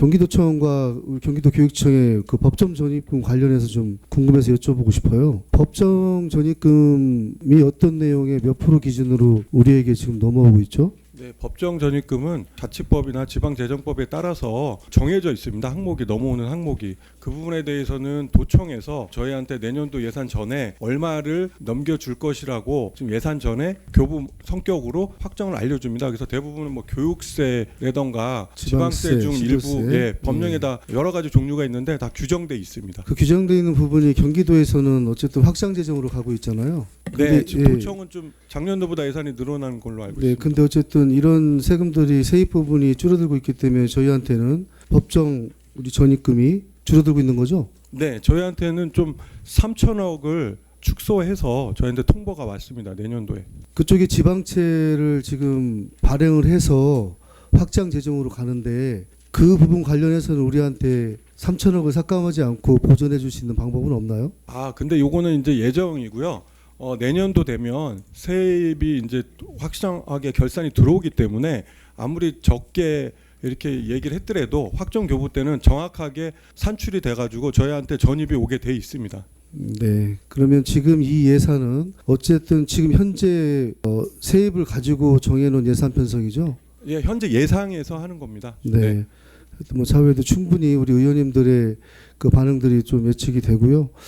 경기도청과 경기도 교육청의 그 법정 전입금 관련해서 좀 궁금해서 여쭤보고 싶어요. 법정 전입금이 어떤 내용의 몇 프로 기준으로 우리에게 지금 넘어오고 있죠? 네, 법정 전입금은 자치법이나 지방재정법에 따라서 정해져 있습니다. 항목이 넘어오는 항목이 그 부분에 대해서는 도청에서 저희한테 내년도 예산 전에 얼마를 넘겨줄 것이라고 지금 예산 전에 교부 성격으로 확정을 알려줍니다. 그래서 대부분은 뭐 교육세라던가 지방세 지방세, 중 일부 시도세. 예, 법령에 다 여러 가지 종류가 있는데 다 규정돼 있습니다. 그 규정되어 있는 부분이 경기도에서는 어쨌든 확장 재정으로 가고 있잖아요. 네, 근데, 지금 예. 도청은 좀 작년도보다 예산이 늘어난 걸로 알고 네, 있습니다. 근데 어쨌든 이런 세금들이 세입 부분이 줄어들고 있기 때문에 저희한테는 법정 우리 전입금이 줄어들고 있는 거죠? 네, 저희한테는 좀 3천억을 축소해서 저희한테 통보가 왔습니다. 내년도에. 그쪽에 지방채를 지금 발행을 해서 확장 재정으로 가는데 그 부분 관련해서는 우리한테 3천억을 삭감하지 않고 보전해 줄 수 있는 방법은 없나요? 아, 근데 요거는 이제 예정이고요. 어, 내년도 되면 세입이 이제 확실하게 결산이 들어오기 때문에 아무리 적게 이렇게 얘기를 했더라도 확정 교부 때는 정확하게 산출이 돼가지고 저희한테 전입이 오게 돼 있습니다. 네. 그러면 지금 이 예산은 어쨌든 지금 현재 어, 세입을 가지고 정해놓은 예산 편성이죠? 예, 현재 예상에서 하는 겁니다. 네. 하여튼 뭐 사회도 충분히 우리 의원님들의 그 반응들이 좀 예측이 되고요.